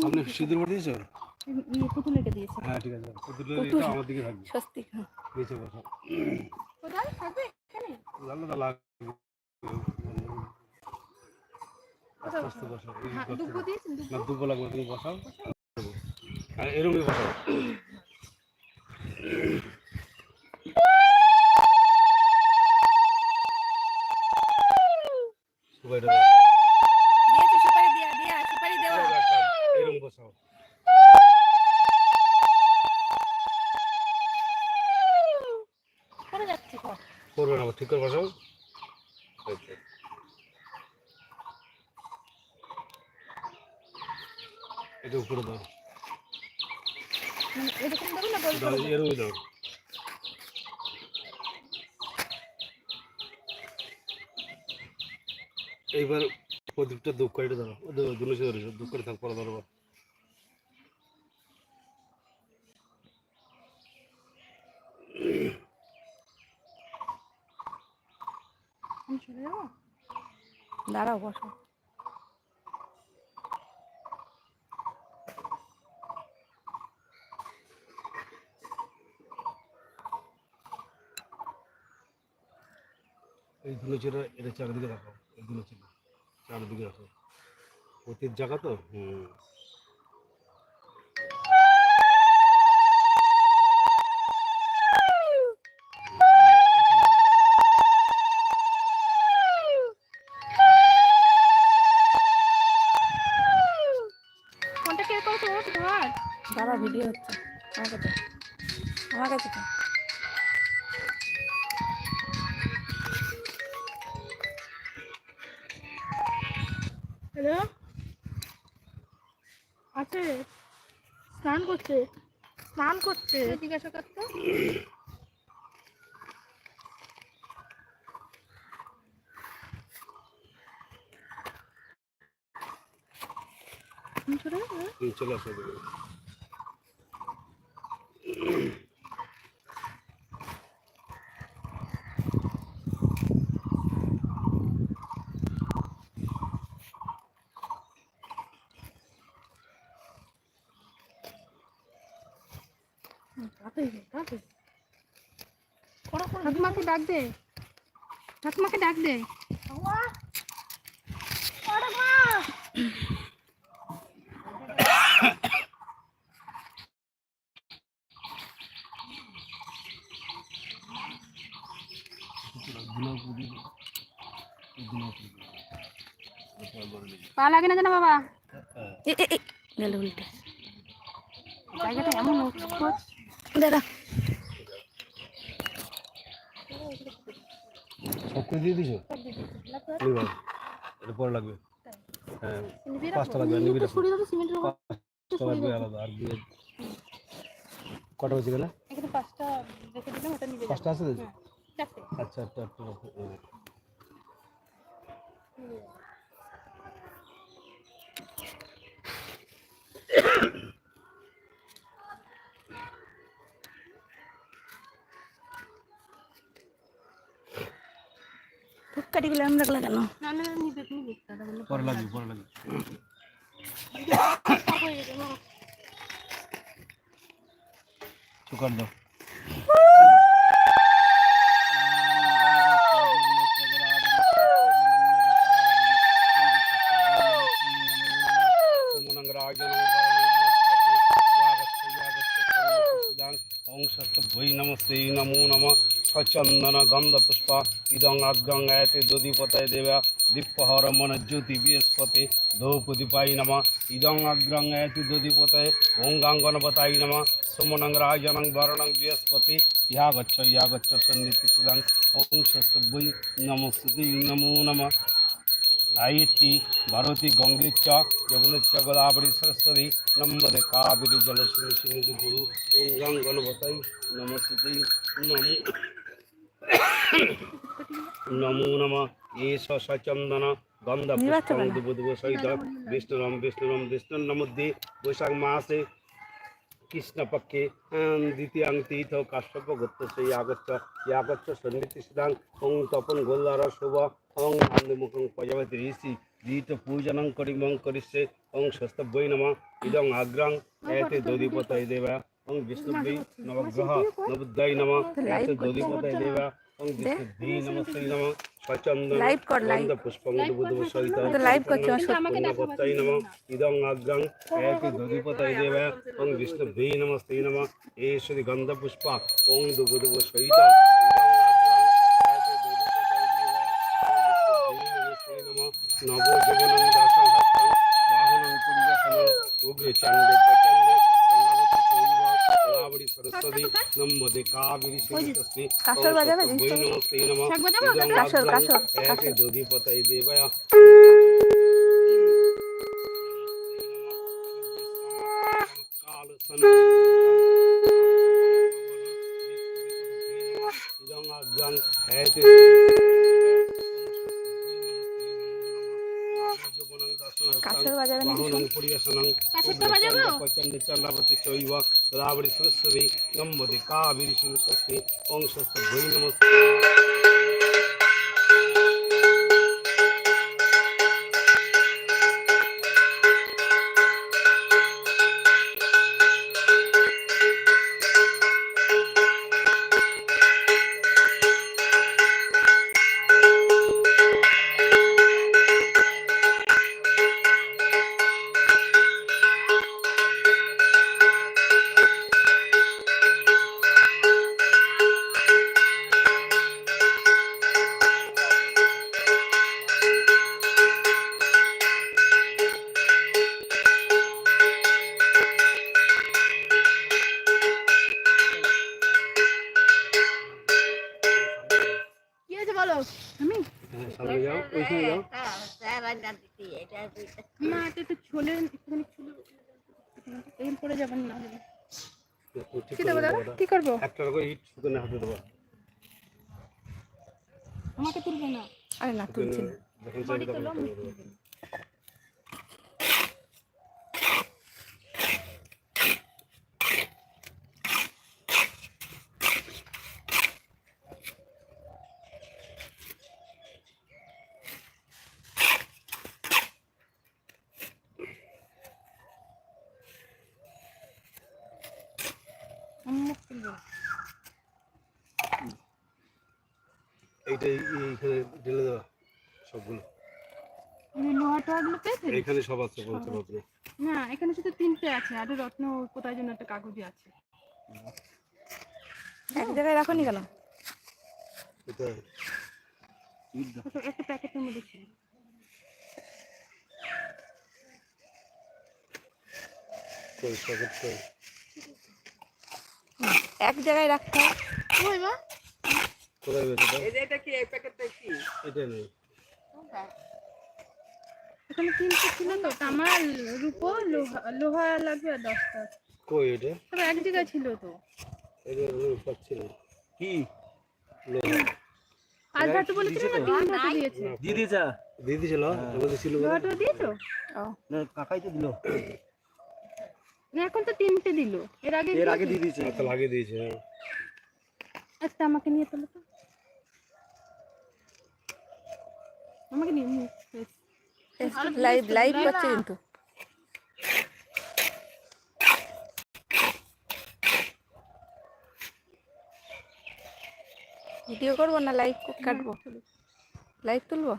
সামনে সিঁদুর ভরে দিয়েছ পুতুলেকে দিয়েছি। হ্যাঁ ঠিক আছে। পুতুল। এটা আমার দিকে থাকবে। স্বস্তিক নিচে কোথায়? থাকবে এখানে? জানলে লাগবে। আস্তে আস্তে বসো এই করতে দুব্বো দিয়েছেন না দুব্বো দুব্বো লাগবে তুমি বসাও। এরকমই বসাও সুপারিটা দাও। দিয়েছি সুপারি দিয়া দিয়া সুপারি দেওয়া এরকম বসাও করে যাচ্ছি কর করবে না ঠিক করে বসাও। এটা উপরে দাও। দাও। এইবার প্রদীপটা দুঃখ করে দাও। দুলো দুঃখ করে থাক, পরে আমি চলে যাব? দাঁড়াও, বসো। এই দুলো চেরা এটা চারিদিকে রাখো, এই দুলো চেরা চারিদিকে রাখো। অতীত জায়গা তো? হুম। ফোনটা কে করছ ধর। দাঁড়া ভিডিও হচ্ছে। আমার কাছে আমার কাছে তো হ্যালো আছে। স্নান করছে। স্নান করছে। জিজ্ঞাসা করতো চলে যাবে? তুমি চলে আসো দে, তাড়াতাড়ি। ঠাকুমাকে ডাক দে ঠাকুমাকে ডাক দে দুলো প্রদীপ এই দুলো প্রদীপ। এরপর বলে দিবি। পা লাগে না যেন বাবা? হ্যাঁ। গেল উল্টে। জায়গাটা এমন। দাঁড়া। সব দিয়ে দিছো? এটা পরে লাগবে। হ্যাঁ পাঁচটা লাগবে। পাঁচটা লাগবে আলাদা আর দিয়ে কটা হয়েছে গেলে? এখানে পাঁচটা রেখে দিলাম ওটা নিবে পাঁচটা আছে চারটে। আচ্ছা একটা একটা রাখো ও। ধূপকাঠিগুলো আমি রাখলে কেন না না না, নিবে নিবে দাদা বললো পরে লাগবে পরে লাগবে সব হয়ে গেছে না চুকার দাও वै नमस्ते नमो नमः सचंदन गंध पुष्प इदं अग्रं गायते दधिपतय देव दीपहर मन ज्योति बृहस्पति धूपदीपाय नमः इदं अग्रं गायते दधिपतय ओंगांगनपताय नमः सुमनं राजनं वरणं बृहस्पति या गच्छ या गच्छ सन्निधिसिदं ओं सस्तभै नमस्ते नमो नमः आयति ভারতী গঙ্গেচ্চ যমুনেচ্চ গোদাবরী সরস্বতী নম্বরে কাবেরী জলস্মিনী সিন্ধু গুরু ওঙ্গাং গণপতাই নমস্তে নমো নমো নম এষ সচন্দন গন্ধ নির্বাচন পুষ্পং না। দুবুদুব সহিত বিষ্ণুরম বিষ্ণুরম বিষ্ণুর্নমধ্যে বৈশাখ মাসে কৃষ্ণপক্ষে দ্বিতীয়াং তীর্থ কাশ্যপ সেই আগচ্ছ ইয়াগচ্ছ সন্নিধি সিদ্ধাং ওং তপন গোল্লার শুভ ওং আনন্দমুখং প্রজাপতি ঋষি দীত পূজনং করিমং করিষ্যে ওং স্বস্তভ্যৈ নমঃ ইদং আগ্রাং এতে দধিপতয় দেবা ওং বিষ্ণুভ্যৈ নবগ্রহ নবুদ্ধায় নমঃ দধিপতয় দেবা। ওং বিষ্ণুভ্যৈ নমস্তে নমঃ স্বচন্দন লাইভ কর লাইভ গন্ধ পুষ্পং বুধ সহিত। পুণ্যপত্তায় নমঃ। ইদং আগ্রাং এতে দধিপতয় দেবা। ওং বিষ্ণুভ্যৈ নমস্তে নমঃ এশ্বরী গন্ধ পুষ্প ওং দুবু দুবু সহিত। ইদং আগ্রাং এতে দধিপতয় দেবা। ওং বিষ্ণুভ্যৈ নমস্তে নমঃ নব জীবনং দাসং হস্তং বাহনং পুরিযাসনং উগ্র চণ্ডে প্রচণ্ডে চণ্ডাবতী চৈব কলাবড়ি নমদে কাবেরী সিংহস্তি কাসর বাজাবে বৈ নমস্তে নমঃ কাসর, আগ্রাং কাসর, এতে দধিপতয় দেবায় কাসর বাজাবে শুন? কাসরটা বাজাবো? প্রচণ্ড চন্দ্রাবতী চৈব রাবড়ি সরস্বতী নম্বদে কাবেরী সিংহস্তি অংশস্ত ভৈ নমস্তে কি হয়েছে বলো আমি হ্যাঁ, সামনে যাও ওইখানে যাও মা এটা একটু ছোলে একটুখানি ছোলে এরকম পড়ে যাবেন না ঠিক কি করে দেবো দাদা ওটা। একটা করে ইট শুকনো হাতে দেবো আমাকে তুলবে না আরে না তুলছি না। যখন চাইবে তখন তোলো, তুলে দেবো। আমি মুখ তুলবো এইটা এই- এইখানে ঢেলে দেওয়া সবগুলো আমি লোহা টোহাগুলো এইখানে সব আছে পঞ্চরত্ন না। এখানে শুধু তিনটে আছে আর রত্ন কোথায় জন্য একটা কাগজে আছে। এক জায়গায় রাখো নি কেন? এটা একটা- একটা প্যাকেটের মধ্যে ছিল। কই প্যাকেট কই? এক জায়গায় রাখতে হয়। ওই বা কোথায় বেঁচে এটা এটা নেই। এখানে তিনটে ছিল তো তামা রূপো লোহা লোহা লাগবে আর দশটা। কই এটা? তবে এক জায়গায় ছিল তো। এটা না কি? লোহা। ধাতু বলেছিল না তিন ধাতু দিয়েছে? দিয়ে দিয়েছা? দিয়ে দিয়েছিল আমাদের ছিল বলে। দিয়েছ? না কাকাই তো দিল। না এখন তো তিনটে দিল। এর আগে এর আগে দিয়ে দিয়েছে। লাগিয়ে দিয়েছে হ্যাঁ। একটা আমাকে নিয়ে তোলো তো। আমাকে নিয়ে নিয়ে লাইভ লাইভ করছে কিন্তু ভিডিও করব না লাইভ কাটবো লাইভ তুলবো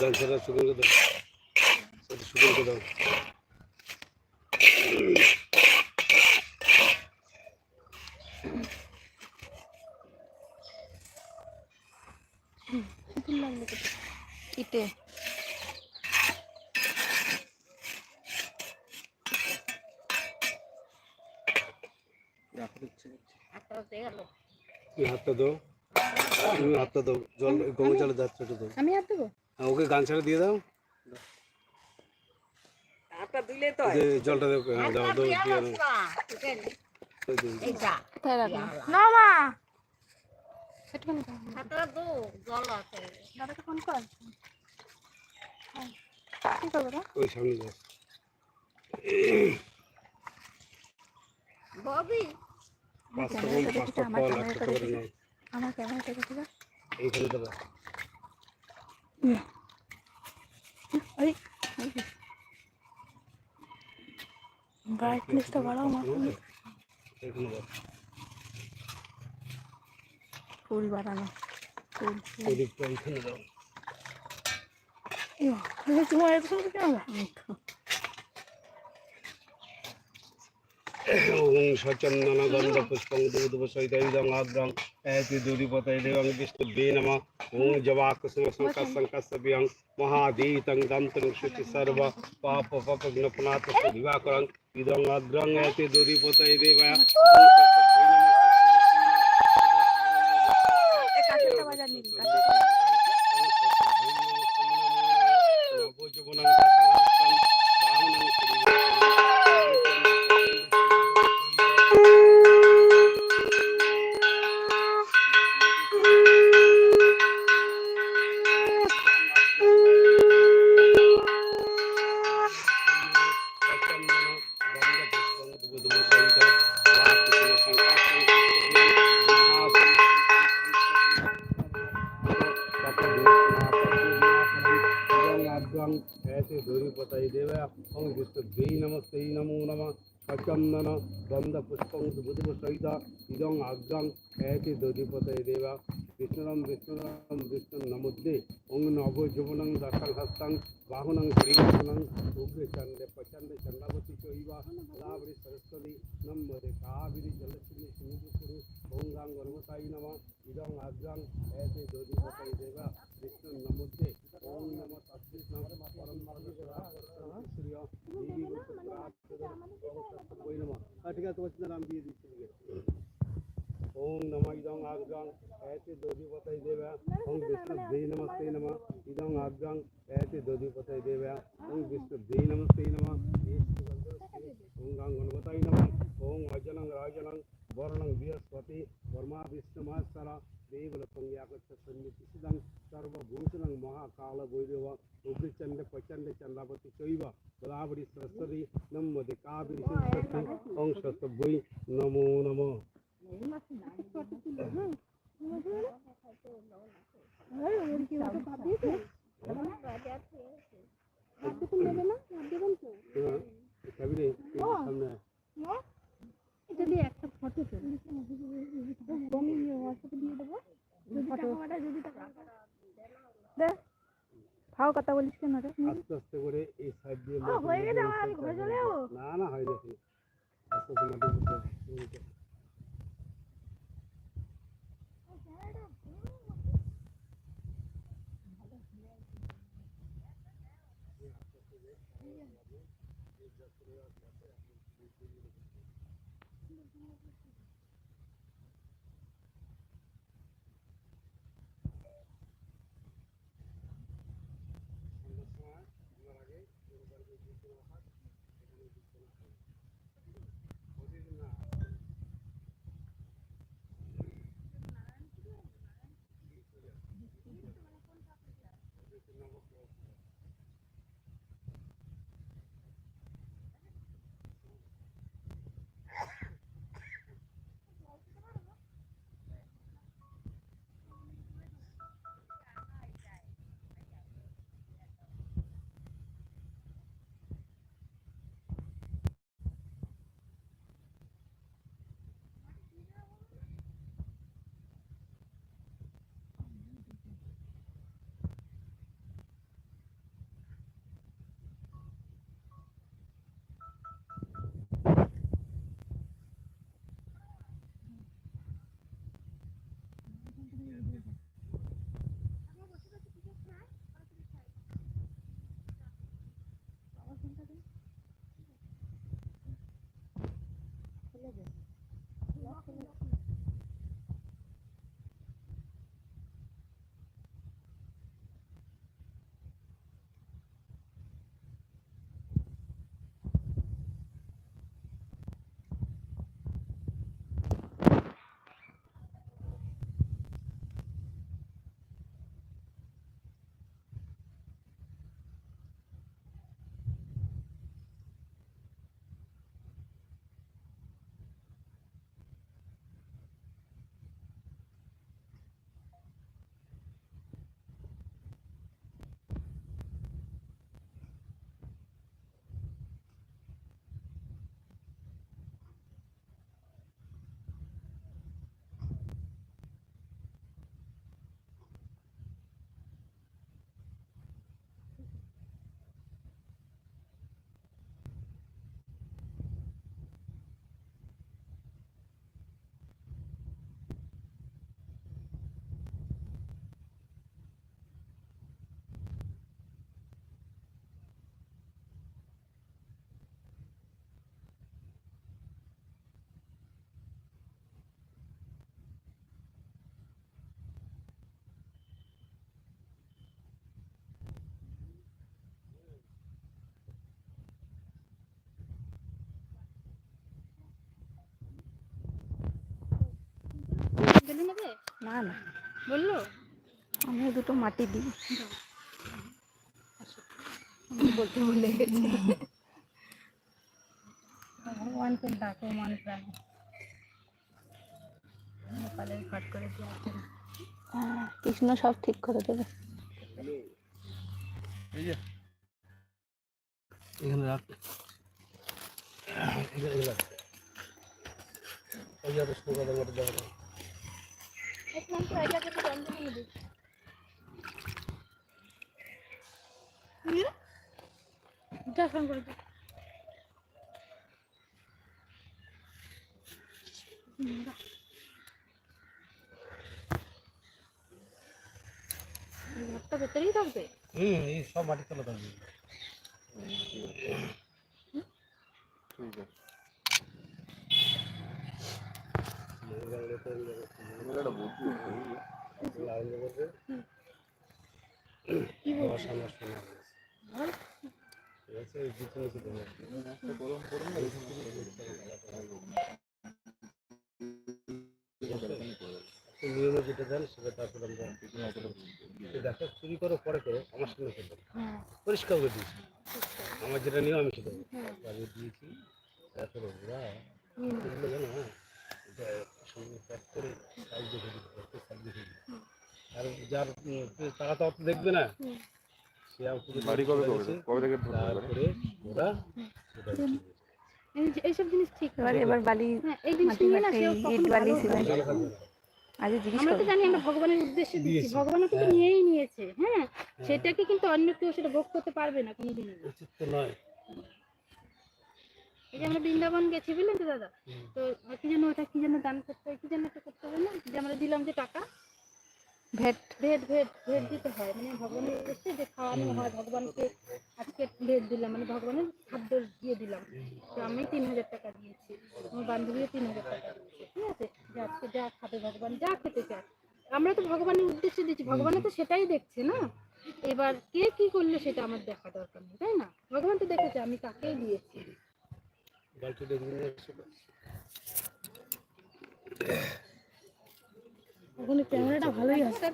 গান সেটা শুকিয়ে দাও। সেটা শুকিয়ে দাও। ইটে। তুমি হাতটা দাও। তুমি হাতটা দাও। জল গঙ্গা জলে যাচ্ছে দাও। আমি হাত দেবো? ওকে গান ছেড়ে দিয়ে দাও। জলটা দাও হ্যাঁ দাও দাও দাও। দাও। হ্যাঁ। ওই সামনে যাও। পাঁচশো আমার ক্যামেরাটা দেখে। দাও এইখানে দেবো ওই ব্রাইটনেসটা বাড়াও মা। ফুল বাড়ানো। ফুল তোমার এত সুন্দর ওং সচন্দন গন্ধ পুষ্পং দুধ সহিত ইদং আগ্রং এতি দুরিপতৈ দেবং বিষ্ণুবে নমঃ ওং জবাকুসুম শঙ্কর শঙ্করসবিয়ং মহাদীতং দন্তং শুচি সর্ব পাপ পপগ্ন পুনাত দিবাকরং ইদং আগ্রং এতি দুরিপতৈ দেবা বাজার নিবি সচন্দন গন্ধ পুষ্পং বুধ সহিত ইদং আগ্রং এতে দধিপতয়ে দেব বিষ্ণুরম বিষ্ণুরম বিষ্ণু নমুদ্দে ওং নব যুবনং দশং হস্তং বাহুনং শ্রীগণং উগ্রে চন্দ্রে প্রচন্ডে চন্দ্রাবতী চৈব গোদাবরী সরস্বতী নম্বরে কাবিরি জলশ্রী সিন্ধুকুরু ওং গাং গণমতাই নম ইদং আগ্রং এতে দধিপতয়ে দেব বিষ্ণু নমুদ্দে ওং নম তৎকৃষ্ণ পরম শ্রী দেবী ওই নম ঠিক আছে তোমার নাম দিয়ে দিচ্ছি ওম নম ইদং আগ্রং এতে দধিপতয় দেব ওম বিষ্ণুভে নমস্তে নম ইদং আগ্রং এতে দধিপতয় দেব ওম বিষ্ণুভে নমস্তে নম ওম গাং গণপতায় নম ওম অজনং রাজনং বর্ণং বৃহস্পতি বর্মা বিষ্ণুমহাস্বর দেবলকং ইয়াগচ্ছ সন্নিধি সিদং সর্বভূষণং মহাকাল ভৈরব উগ্রচন্ড প্রচণ্ড চন্দ্রাবতী চৈব গোদাবরী সরস্বতী নমদে কাবেরী সরস্বতী ওং সত্যভৈ নমো নমঃ খাবি রে সামনে যদি একটা ফটো তুলি আমি হোয়াটসঅ্যাপে দিয়ে দেবো যদি টাকা পাঠায় যদি টাকা দে ফাও কথা বলিস কেন রে? আস্তে আস্তে করে এই সাইড দিয়ে হয়ে গেছে আমার, আমি ঘরে চলে যাব? না না ফেলে নেবে? না না। বলল? আমিও দুটো মাটি দিই। বলতে ভুলে গেছি ভগবানকে ডাকো মান প্রাণে নেপালের ঘাট করে কৃষ্ণ সব ঠিক করে দেবে। এই এখানে রাখ। এখানে রাখ। ওই করে সব মাটির তলা থাকবে। ঠিক আছে এই জুতো নিচে দেবো আপনি নিয়মে যেটা দেন সেটা তারপরে আমরা দেখো চুরি করো পরে করো আমার সামনে করবেন হ্যাঁ পরিষ্কার করে দিয়েছি আমার যেটা নিয়ম আমি সেটা আমি দিয়েছি তারপরে ওরা জানো? হ্যাঁ যার তারা তো দেখবে না সে বাড়ি কবে কবে থেকে তারপরে ওরা সেটা হচ্ছে এই যে- এইসব জিনিস ঠিক এবার এবার বালি হ্যাঁ এই জিনিস নিয়ে না মাটি ইট বালি সিমেন্ট। ভালো থাকবে না। আজ জিজ্ঞেস আমরা তো জানি আমরা ভগবানের উদ্দেশ্যে দিচ্ছি। হ্যাঁ। নিয়েই নিয়েছে। হ্যাঁ সেটাকে কিন্তু অন্য কেউ সেটা ভোগ করতে পারবে না কোনোদিনই উচিত তো নয়। এই যে আমরা বৃন্দাবন গেছি বুঝলেন তো দাদা? তো কি যেন ওটা কি যেন দান করতে হয় কি যেন একটা করতে হবে না? যে আমরা দিলাম যে টাকা। ভেট। ভেদ ভেদ ভেদ দিতে হয়। মানে ভগবানের উদ্দেশ্যে যে খাওয়ানো হয় ভগবানকে আজকে ভেদ দিলাম মানে ভগবানের খাদ্য দিয়ে দিলাম। তো আমি তিন হাজার টাকা দিয়েছি। আমার বান্ধবীও তিন হাজার টাকা দিয়েছে। ঠিক আছে? যে আজকে যা খাবে ভগবান যা খেতে চায়। আমরা তো ভগবানের উদ্দেশ্যে দিচ্ছি ভগবান তো সেটাই দেখছে না? এবার কে কি করলে সেটা আমার দেখা দরকার নেই তাই না? ভগবান তো দেখেছে আমি তাকেই দিয়েছি। বালতিটা নিয়ে এসো। ওখানে ক্যামেরাটা ভালোই আছে।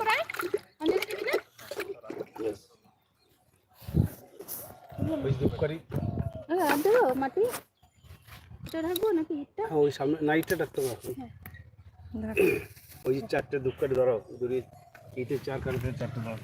করাই। দিবি না Yes. ওই যে ধূপকারি হ্যাঁ আর দেবো মাটি। এটা রাখব নাকি ইটটা? হ্যাঁ ওই সামনে নাইটটা ডাকতে হবে ওই যে চারটে ধূপকাঠি ধরো দূরে ইটের চার কাঠের চারটে ধরো